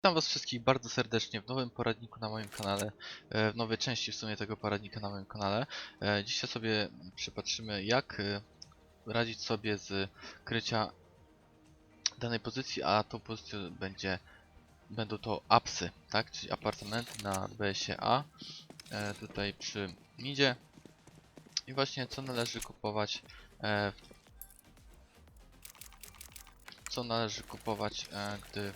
Witam was wszystkich bardzo serdecznie w nowym poradniku na moim kanale, e, w nowej części w sumie tego poradnika na moim kanale. E, Dzisiaj sobie przypatrzymy jak e, radzić sobie z krycia danej pozycji, a tą pozycją będzie, będą to apsy, tak? Czyli apartamenty na BSie A, tutaj przy midzie. I właśnie co należy kupować, co należy kupować, gdy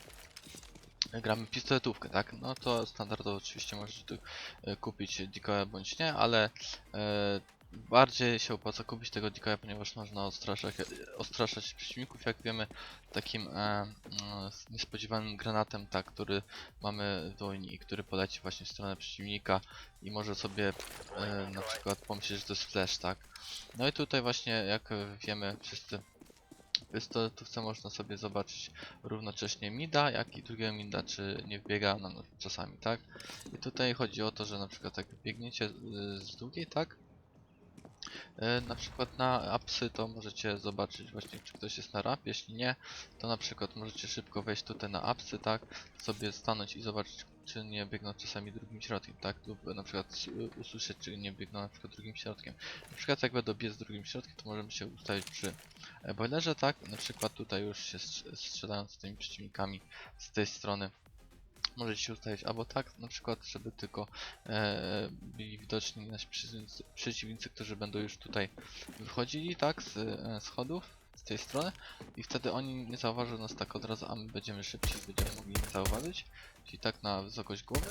gramy pistoletówkę, tak? No to standardowo oczywiście możecie tu e, kupić decoya bądź nie, ale e, bardziej się opłaca kupić tego decoya, ponieważ można odstraszać, odstraszać przeciwników, jak wiemy, takim e, s- niespodziewanym granatem, tak, który mamy w dłoni i który poleci właśnie w stronę przeciwnika i może sobie e, na przykład pomyśleć, że to jest flash, tak? No i tutaj właśnie, jak e, wiemy wszyscy, w pistoletówce można sobie zobaczyć równocześnie mida, jak i drugiego mida, czy nie wbiega no, czasami, tak? I tutaj chodzi o to, że na przykład jak biegniecie y, z długiej, tak? Y, Na przykład na apsy to możecie zobaczyć właśnie czy ktoś jest na rap, jeśli nie, to na przykład możecie szybko wejść tutaj na apsy, tak? Sobie stanąć i zobaczyć czy nie biegną czasami drugim środkiem, tak? Lub na przykład usłyszeć czy nie biegną na przykład drugim środkiem. Na przykład jak będą biec drugim środkiem, to możemy się ustawić przy e, boilerze, tak? Na przykład tutaj już się strz- strzelają z tymi przeciwnikami z tej strony. Możecie się ustawić albo tak, na przykład, żeby tylko e, byli widoczni nasi przeciwnicy, przeciwnicy, którzy będą już tutaj wychodzili, tak, z e, schodów, z tej strony i wtedy oni nie zauważą nas tak od razu, a my będziemy szybciej, będziemy mogli ich zauważyć, czyli tak na wysokość głowy.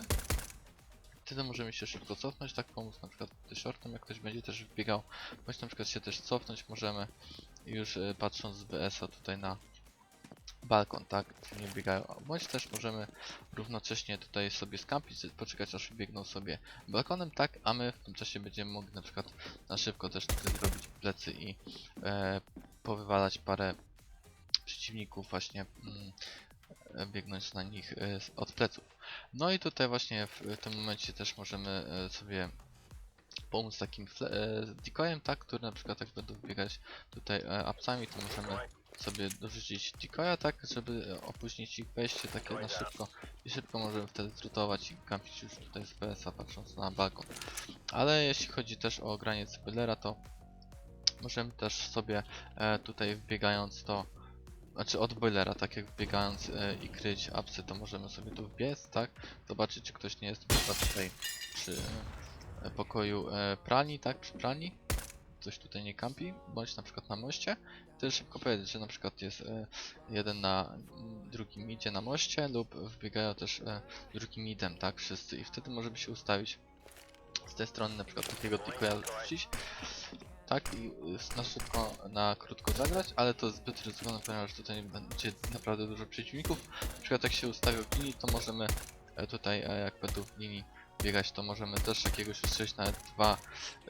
Wtedy możemy się szybko cofnąć, tak pomóc na przykład shortem, jak ktoś będzie też wbiegał, bądź na przykład się też cofnąć możemy już e, patrząc z BS-a tutaj na balkon, tak, nie biegają, bądź też możemy równocześnie tutaj sobie skampić, poczekać aż biegną sobie balkonem, tak, a my w tym czasie będziemy mogli na przykład na szybko też tutaj zrobić plecy i e, powywalać parę przeciwników właśnie mm, e, biegnąć na nich e, od pleców. No i tutaj właśnie w, tym momencie też możemy e, sobie pomóc takim e, decoyem, tak, który na przykład jak będą biegać tutaj e, apsami, to możemy sobie dorzucić decoya, tak, żeby opóźnić ich wejście takie na szybko i szybko możemy wtedy trutować i kampić już tutaj z PS-a patrząc na balkon. Ale jeśli chodzi też o granie spoilera, to możemy też sobie e, tutaj wbiegając to znaczy od boilera, tak jak wbiegając e, i kryć apsy, to możemy sobie tu wbiec, tak? Zobaczyć, czy ktoś nie jest tutaj przy e, pokoju e, pralni, tak? Przy pralni. Ktoś tutaj nie kampi, bądź na przykład na moście. Też szybko powiedzieć, że na przykład jest e, jeden na mm, drugim midzie na moście lub wbiegają też e, drugim midem, tak? Wszyscy i wtedy możemy się ustawić z tej strony na przykład takiego decoya rzucić tak i y, na szybko, na krótko zagrać, ale to zbyt ryzykowne, ponieważ tutaj będzie naprawdę dużo przeciwników. Na przykład jak się ustawi w linii, to możemy e, tutaj, e, jak będą w linii biegać, to możemy też jakiegoś strzelić, nawet dwa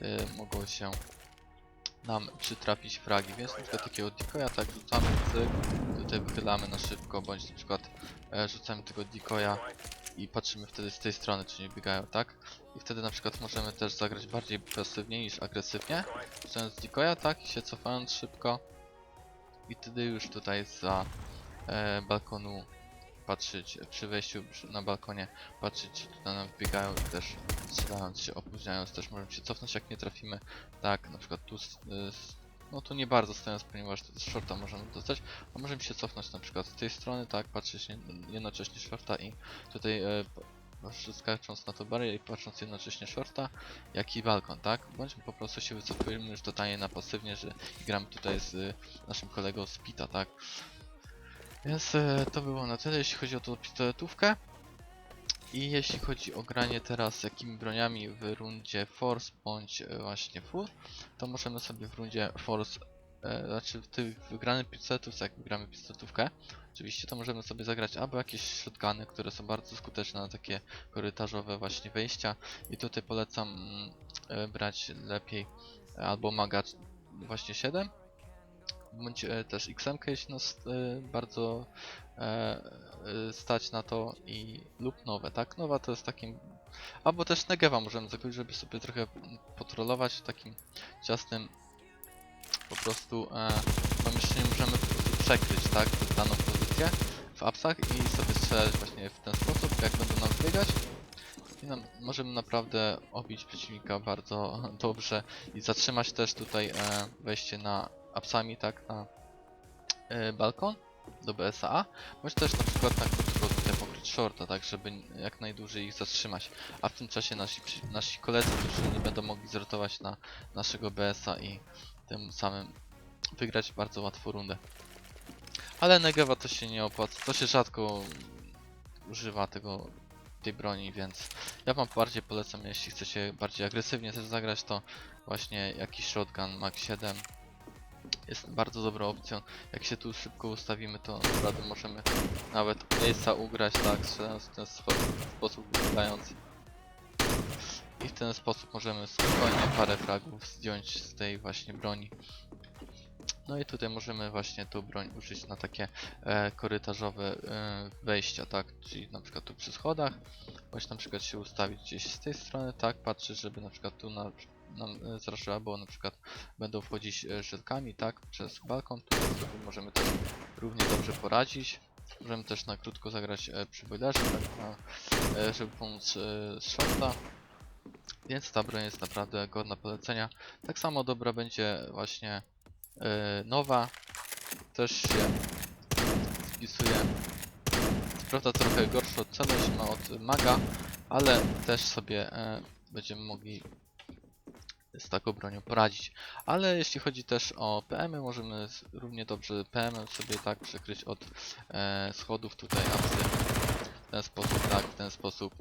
y, mogą się nam przytrafić fragi, więc na takiego decoya tak rzucamy, cyk, tutaj wychylamy na szybko, bądź na przykład e, rzucamy tego decoya i patrzymy wtedy z tej strony, czy nie biegają, tak? I wtedy na przykład możemy też zagrać bardziej pasywnie niż agresywnie, rzucając decoya, tak? I się cofając szybko. I wtedy już tutaj za e, balkonu patrzeć, przy wejściu na balkonie patrzeć, czy tutaj nam wbiegają też strzelając się, opóźniając też możemy się cofnąć, jak nie trafimy. Tak, na przykład tu, y, no tu nie bardzo stojąc, ponieważ z shorta możemy dostać, a możemy się cofnąć na przykład z tej strony, tak, patrzeć nie- jednocześnie shorta i tutaj e, skacząc na to barierę i patrząc jednocześnie shorta, jak i balkon, tak? Bądź po prostu się wycofujemy już totalnie na pasywnie, że gramy tutaj z y, naszym kolegą z Pita, tak? Więc e, to było na tyle, jeśli chodzi o tą pistoletówkę. I jeśli chodzi o granie teraz jakimi broniami w rundzie Force bądź e, właśnie Full, to możemy sobie w rundzie Force, e, znaczy w tych wygranych pistoletów, jak gramy pistoletówkę, oczywiście to możemy sobie zagrać albo jakieś shotguny, które są bardzo skuteczne na takie korytarzowe właśnie wejścia i tutaj polecam mm, e, brać lepiej albo maga właśnie 7 bądź e, też XM jeśli nas e, bardzo e, stać na to i lub nowe, tak? Nowa to jest takim albo też Negewa możemy zakupić, żeby sobie trochę potrolować w takim ciasnym po prostu e, no możemy po prostu przekryć, tak? Daną pozycję w apsach i sobie strzelać właśnie w ten sposób, jak będą nam biegać. Nam, możemy naprawdę obić przeciwnika bardzo dobrze i zatrzymać też tutaj e, wejście na apsami, tak, na e, balkon do BSA, bądź też na przykład na krótko tutaj pokryć shorta, tak, żeby jak najdłużej ich zatrzymać, a w tym czasie nasi, nasi koledzy, którzy nie będą mogli zrotować na naszego BSA i tym samym wygrać bardzo łatwo rundę. Ale Negewa to się nie opłaca, to się rzadko używa tego tej broni, więc ja wam bardziej polecam, jeśli chcecie bardziej agresywnie też zagrać, to właśnie jakiś shotgun Mac 7 jest bardzo dobrą opcją. Jak się tu szybko ustawimy, to naprawdę możemy nawet miejsca ugrać, tak, strzelając w ten spo sposób, ugrając. I w ten sposób możemy spokojnie parę fragów zdjąć z tej właśnie broni. No i tutaj możemy właśnie tą broń użyć na takie e, korytarzowe e, wejścia, tak, czyli na przykład tu przy schodach, bądź na przykład się ustawić gdzieś z tej strony, tak, patrzeć, żeby na przykład tu na, nam e, zraszyła, bo na przykład będą wchodzić e, żelkami, tak, przez balkon, sobie możemy też równie dobrze poradzić. Możemy też na krótko zagrać e, przy boilerze, tak, na, żeby pomóc z shorta. Więc ta broń jest naprawdę godna polecenia. Tak samo dobra będzie właśnie nowa. Też się spisuje. Sprawdza trochę gorszą celność ma od maga, ale też sobie będziemy mogli z taką bronią poradzić. Ale jeśli chodzi też o PM, -y, możemy równie dobrze PM -em sobie tak przykryć od e, schodów tutaj apsy. W ten sposób, tak, w ten sposób.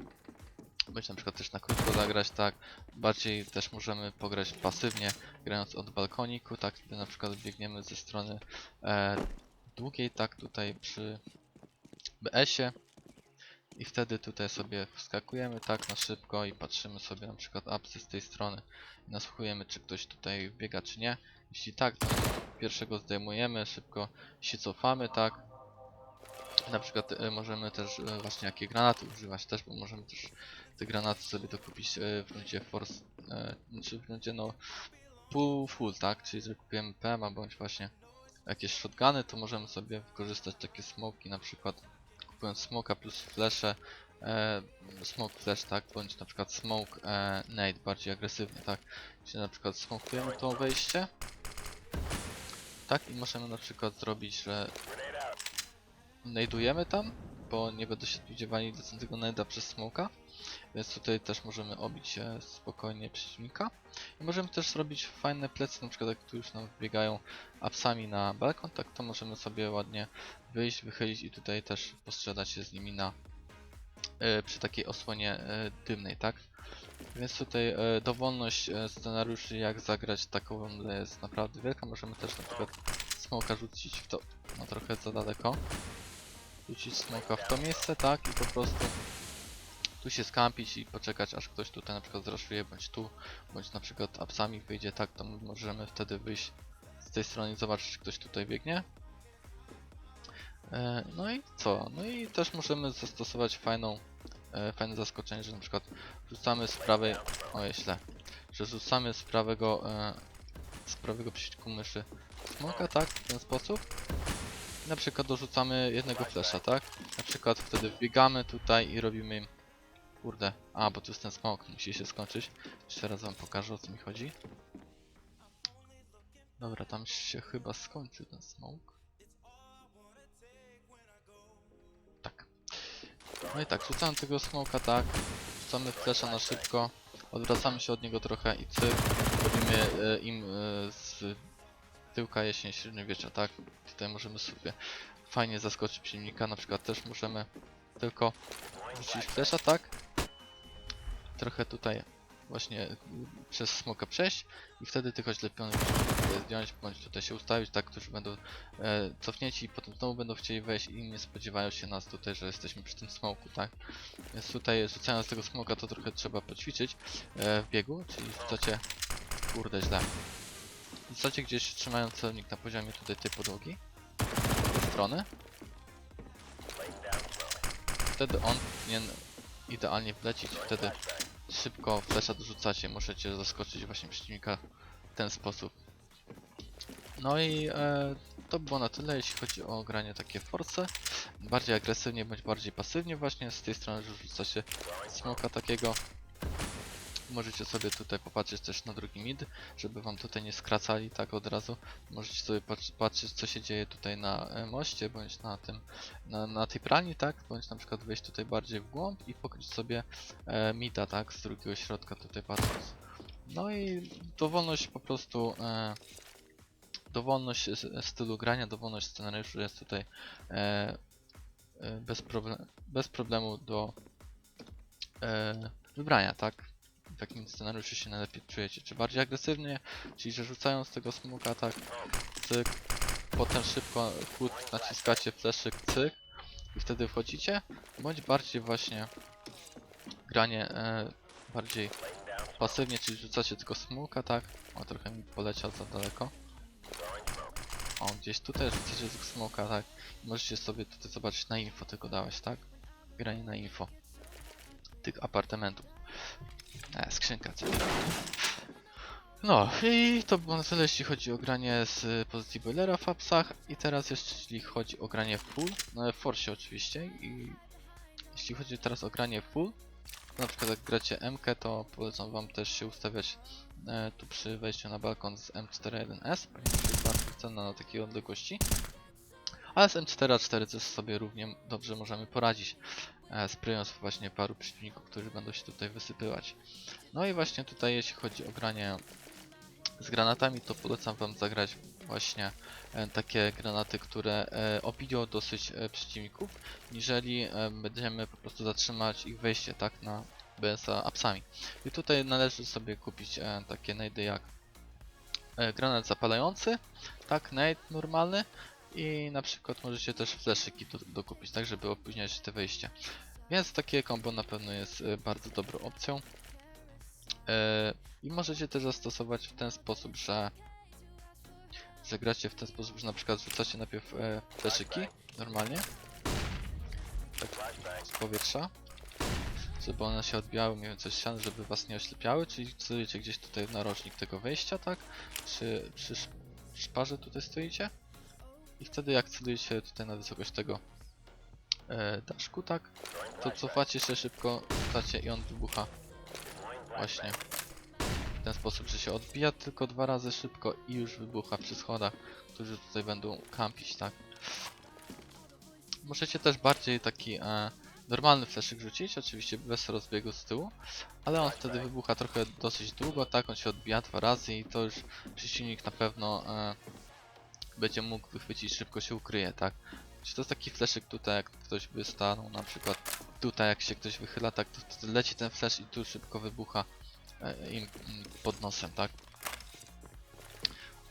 Bądź na przykład też na krótko zagrać, tak. Bardziej też możemy pograć pasywnie, grając od balkoniku, tak, gdy na przykład biegniemy ze strony e, długiej, tak, tutaj przy BS-ie. I wtedy tutaj sobie wskakujemy tak na szybko i patrzymy sobie na przykład apsy z tej strony. Nasłuchujemy czy ktoś tutaj biega czy nie. Jeśli tak, to pierwszego zdejmujemy, szybko się cofamy, tak. Na przykład e, możemy też e, właśnie jakie granaty używać też, bo możemy też te granaty sobie dokupić e, w rundzie force, e, czy w rundzie no pół full, tak, czyli że kupujemy PMA bądź właśnie jakieś shotguny, to możemy sobie wykorzystać takie smoki, na przykład kupując smoka plus flesze, e, smoke flash, tak, bądź na przykład smoke e, nade, bardziej agresywnie, tak, czyli na przykład smokujemy to wejście, tak, i możemy na przykład zrobić, że nade'ujemy tam, bo nie będą się spodziewali decentnego nade'a przez smoka, więc tutaj też możemy obić spokojnie przeciwnika. I możemy też zrobić fajne plecy, na przykład jak tu już nam wbiegają apsami na balkon, tak to możemy sobie ładnie wyjść, wychylić i tutaj też postrzegać się z nimi na e, przy takiej osłonie e, dymnej, tak? Więc tutaj e, dowolność scenariuszy jak zagrać taką jest naprawdę wielka. Możemy też na przykład smoka rzucić w to no trochę za daleko. Rzucić smoka w to miejsce, tak? I po prostu tu się skampić i poczekać aż ktoś tutaj na przykład zraszuje, bądź tu, bądź na przykład apsami wyjdzie tak, to my możemy wtedy wyjść z tej strony i zobaczyć czy ktoś tutaj biegnie. E, no i co? No i też możemy zastosować fajną, e, fajne zaskoczenie, że na przykład rzucamy z prawej, o źle, że rzucamy z prawego, e, z prawego przycisku myszy smoka, tak, w ten sposób. Na przykład dorzucamy jednego flesza, tak? Na przykład wtedy wbiegamy tutaj i robimy im Kurde, a bo tu jest ten smok, musi się skończyć. Jeszcze raz wam pokażę o co mi chodzi. Dobra, tam się chyba skończył ten smok. Tak. No i tak, rzucamy tego smoka, tak. Rzucamy flesza na szybko. Odwracamy się od niego trochę i cyk. Robimy e, im e, z tyłka jesień średniowiecza, tak. Tutaj możemy sobie fajnie zaskoczyć przeciwnika. Na przykład też możemy tylko rzucić flesza, tak trochę tutaj właśnie przez smoka przejść i wtedy tych oślepionych tutaj zdjąć, bądź tutaj się ustawić, tak, którzy będą e, cofnięci i potem znowu będą chcieli wejść i nie spodziewają się nas tutaj, że jesteśmy przy tym smoku, tak. Więc tutaj rzucając tego smoka to trochę trzeba poćwiczyć e, w biegu, czyli rzucacie, kurde źle, rzucacie gdzieś trzymając celownik na poziomie tutaj tej podłogi, z tej strony. Wtedy on powinien idealnie wlecieć, wtedy szybko flesza dorzucacie, możecie zaskoczyć właśnie przeciwnika w ten sposób. No i e, to było na tyle, jeśli chodzi o granie takie force. Bardziej agresywnie bądź bardziej pasywnie właśnie. Z tej strony rzuca się smoka takiego. Możecie sobie tutaj popatrzeć też na drugi mid, żeby wam tutaj nie skracali tak od razu. Możecie sobie patr- patrzeć co się dzieje tutaj na e, moście, bądź na tym, na, na tej pralni, tak? Bądź na przykład wejść tutaj bardziej w głąb i pokryć sobie e, mida, tak? Z drugiego środka tutaj patrząc. No i dowolność po prostu, e, dowolność stylu grania, dowolność scenariuszu jest tutaj e, e, bez, proble bez problemu do e, wybrania, tak? W jakim scenariuszu się najlepiej czujecie, czy bardziej agresywnie, czyli że rzucając tego smoka, tak, cyk, potem szybko chód naciskacie fleszyk, cyk i wtedy wchodzicie, bądź bardziej właśnie granie e, bardziej pasywnie, czyli rzucacie tylko smoka, tak? O, trochę mi poleciał za daleko. O, gdzieś tutaj rzucacie tylko smoka, tak? Możecie sobie tutaj zobaczyć na info tylko dałeś, tak? Granie na info. Tych apartamentów. E, skrzynka? No i to było na tyle jeśli chodzi o granie z y, pozycji boilera w apsach i teraz jeszcze jeśli chodzi o granie full, no w oczywiście i jeśli chodzi teraz o granie full, na przykład jak gracie MK, to polecam wam też się ustawiać e, tu przy wejściu na balkon z M41S, ponieważ jest bardzo cenna na takiej odległości. Ale z M4A4 też sobie równie dobrze możemy poradzić, e, sprayując właśnie paru przeciwników, którzy będą się tutaj wysypywać. No i właśnie tutaj jeśli chodzi o granie z granatami, to polecam wam zagrać właśnie e, takie granaty, które e, obiją dosyć przeciwników, niżeli będziemy po prostu zatrzymać ich wejście tak na BSA apsami. I tutaj należy sobie kupić takie nade jak granat zapalający, tak, nade normalny i na przykład możecie też fleszyki do, dokupić, tak żeby opóźniać te wejście. Więc takie combo na pewno jest e, bardzo dobrą opcją. E, I możecie też zastosować w ten sposób, że zagracie w ten sposób, że na przykład rzucacie najpierw e, fleszyki normalnie tak z powietrza żeby one się odbijały mniej więcej ścian, żeby was nie oślepiały, czyli celujecie gdzieś tutaj w narożnik tego wejścia, tak? Przy, przy sz- szparze tutaj stoicie i wtedy jak celujecie tutaj na wysokość tego e, daszku, tak? To cofacie się szybko, rzucacie i on wybucha właśnie w ten sposób, że się odbija tylko dwa razy szybko i już wybucha przy schodach, którzy tutaj będą kampić, tak? Możecie też bardziej taki e, normalny fleszyk rzucić, oczywiście bez rozbiegu z tyłu, ale on wtedy wybucha trochę dosyć długo, tak? On się odbija dwa razy i to już przeciwnik na pewno e, będzie mógł wychwycić, szybko się ukryje, tak? Czy to jest taki fleszyk tutaj, jak ktoś by stanął na przykład tutaj, jak się ktoś wychyla, tak, to leci ten flash i tu szybko wybucha e, im im pod nosem, tak?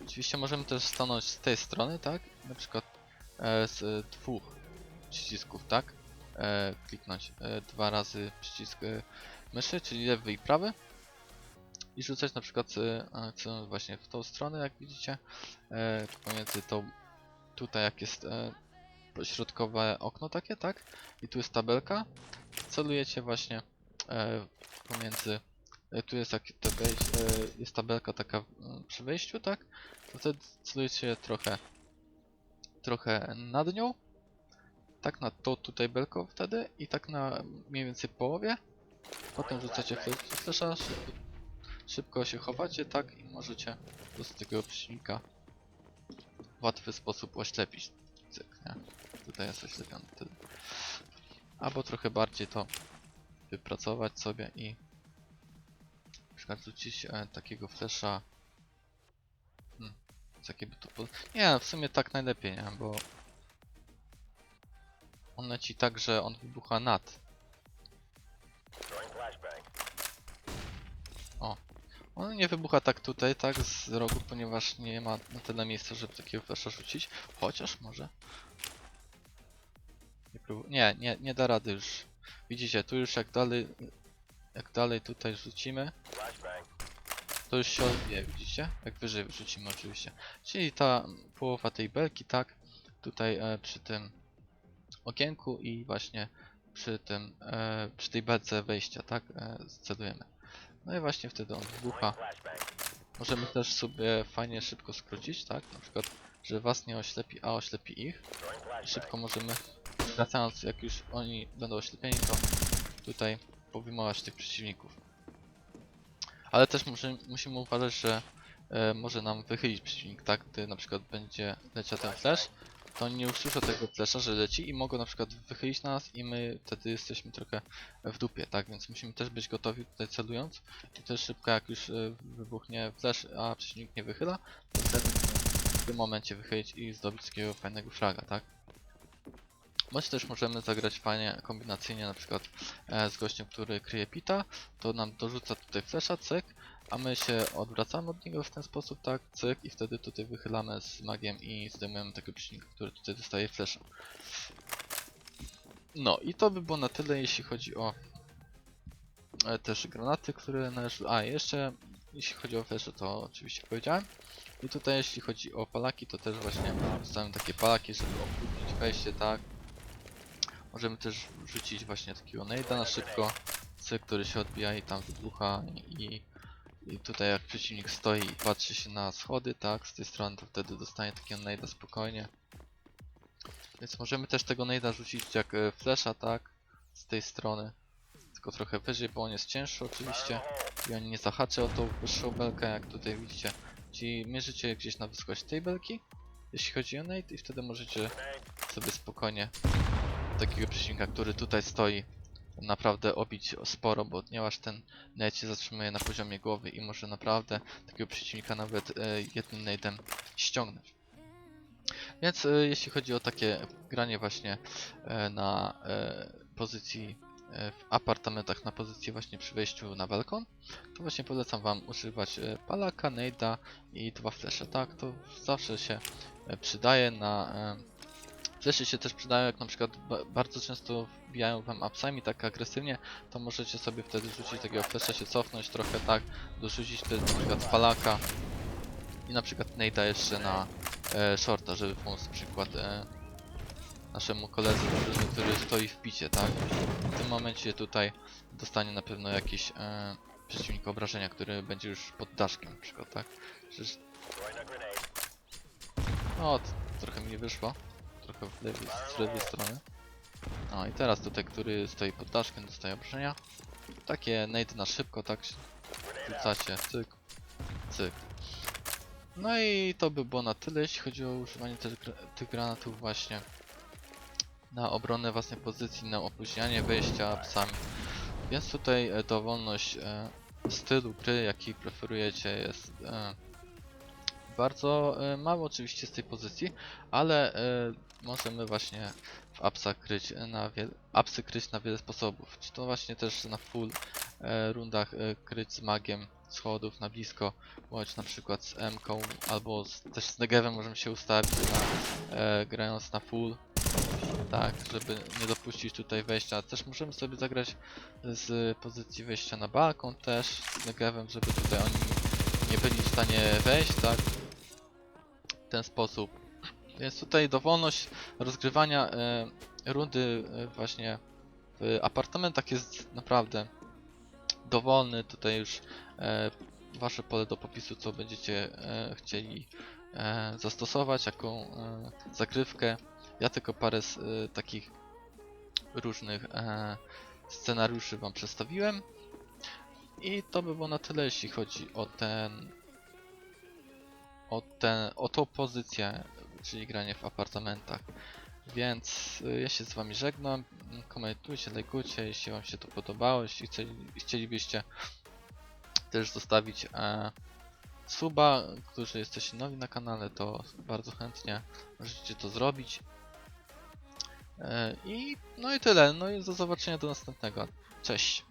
Oczywiście możemy też stanąć z tej strony, tak? Na przykład e, z e, dwóch przycisków, tak? E, kliknąć e, dwa razy przycisk e, myszy, czyli lewy i prawy i rzucać na przykład celując właśnie w tą stronę, jak widzicie, e, pomiędzy tą tutaj jak jest e, środkowe okno takie, tak? I tu jest tabelka. Celujecie właśnie e, pomiędzy tu jest jak jest tabelka taka przy wejściu, tak? To wtedy celujecie trochę trochę nad nią. Tak na to tutaj belko wtedy i tak na mniej więcej połowie. Potem rzucacie fle- flesza, szybko się chowacie, tak? I możecie po prostu takiego w łatwy sposób oślepić. Cyk, nie? Tutaj jest oślepiony wtedy. Albo trochę bardziej to wypracować sobie i na przykład rzucić e, takiego flesza hmm, jakiego to po... Nie, w sumie tak najlepiej, nie? Bo on leci tak, że on wybucha nad. On nie wybucha tak tutaj, tak z rogu, ponieważ nie ma na tyle miejsca, żeby takiego flasha rzucić. Chociaż może. Nie, nie, nie, nie da rady już. Widzicie, tu już jak dalej, jak dalej tutaj rzucimy, to już się odbije, widzicie? Jak wyżej rzucimy oczywiście. Czyli ta połowa tej belki, tak? Tutaj e, przy tym okienku i właśnie przy tym, e, przy tej belce wejścia, tak? E, celujemy. No i właśnie wtedy on wybucha. możemy też sobie fajnie szybko skrócić, tak? Na przykład, że was nie oślepi, a oślepi ich. I szybko możemy, wracając, jak już oni będą oślepieni, to tutaj powyjmować tych przeciwników. Ale też muszę, musimy uważać, że e, może nam wychylić przeciwnik, tak? Gdy na przykład będzie leciał ten flash, to nie usłyszą tego flasha, że leci i mogą na przykład wychylić nas i my wtedy jesteśmy trochę w dupie, tak? Więc musimy też być gotowi tutaj celując i też szybko jak już e, wybuchnie flash, a przeciwnik nie wychyla, to wtedy w tym momencie wychylić i zdobyć takiego fajnego fraga, tak? Bądź też możemy zagrać fajnie kombinacyjnie na przykład e, z gościem, który kryje pita, to nam dorzuca tutaj flasha, cyk, a my się odwracamy od niego w ten sposób, tak, cyk, i wtedy tutaj wychylamy z magiem i zdejmujemy tego przeciwnika, który tutaj dostaje flasha. No i to by było na tyle, jeśli chodzi o e, też granaty, które należy... A, jeszcze jeśli chodzi o flesze, to oczywiście powiedziałem. I tutaj jeśli chodzi o palaki, to też właśnie zostawiam takie palaki, żeby opróżnić wejście, tak. Możemy też rzucić właśnie takiego nade'a na szybko, cyk, który się odbija i tam wybucha i, i tutaj jak przeciwnik stoi i patrzy się na schody, tak, z tej strony, to wtedy dostanie takiego nade'a spokojnie. Więc możemy też tego nade'a rzucić jak e, flesza, tak, z tej strony. Tylko trochę wyżej, bo on jest cięższy oczywiście i on nie zahaczy o tą wyższą belkę, jak tutaj widzicie. Czyli mierzycie gdzieś na wysokość tej belki, jeśli chodzi o nade i wtedy możecie sobie spokojnie takiego przeciwnika, który tutaj stoi, naprawdę obić sporo, bo ponieważ ten nade się zatrzymuje na poziomie głowy i może naprawdę takiego przeciwnika nawet e, jednym nade'em ściągnąć. Więc e, jeśli chodzi o takie granie właśnie e, na pozycji w apartamentach, na pozycji właśnie przy wejściu na balkon, to właśnie polecam wam używać palaka, nade'a i dwa flesze, tak? To zawsze się przydaje na... Flesze się też przydają, jak na przykład ba bardzo często wbijają wam upsami tak agresywnie, to możecie sobie wtedy rzucić takiego flesza, się cofnąć trochę tak, dorzucić też na przykład palaka i na przykład nade'a jeszcze na e, shorta, żeby pomóc na przykład e, naszemu koledze który stoi w picie, tak? W tym momencie tutaj dostanie na pewno jakiś e, przeciwnik obrażenia, który będzie już pod daszkiem na przykład, tak? Przecież... O, t- trochę mi nie wyszło. W lewej, z lewej strony. No i teraz tutaj, który stoi pod daszkiem, dostaje obrażenia. Takie nade na szybko, tak się rzucacie, cyk, cyk. No i to by było na tyle, jeśli chodzi o używanie gra tych granatów właśnie na obronę własnej pozycji, na opóźnianie wejścia psami. Więc tutaj e, dowolność e, stylu gry, jaki preferujecie jest e, bardzo e, mało oczywiście z tej pozycji, ale e, możemy właśnie w apsach kryć na wiele, apsy kryć na wiele sposobów. Czy to właśnie też na full e, rundach e, kryć z magiem schodów na blisko, bądź na przykład z M albo z, też z negewem możemy się ustawić na, e, grając na full. Tak, żeby nie dopuścić tutaj wejścia. Też możemy sobie zagrać z pozycji wejścia na balkon też z negewem, żeby tutaj oni nie byli w stanie wejść, tak? W ten sposób. Więc tutaj dowolność rozgrywania e, rundy e, właśnie w apartamentach jest naprawdę dowolny. Tutaj już e, wasze pole do popisu, co będziecie chcieli zastosować, jaką zagrywkę. Ja tylko parę z takich różnych scenariuszy wam przedstawiłem. I to by było na tyle, jeśli chodzi o ten o, ten, o tą pozycję, czyli granie w apartamentach. Więc y, ja się z wami żegnam. Komentujcie, lajkujcie, jeśli wam się to podobało, jeśli chcieli, chcielibyście też zostawić e, suba, którzy jesteście nowi na kanale, to bardzo chętnie możecie to zrobić. E, I no i tyle. No i do zobaczenia do następnego. Cześć.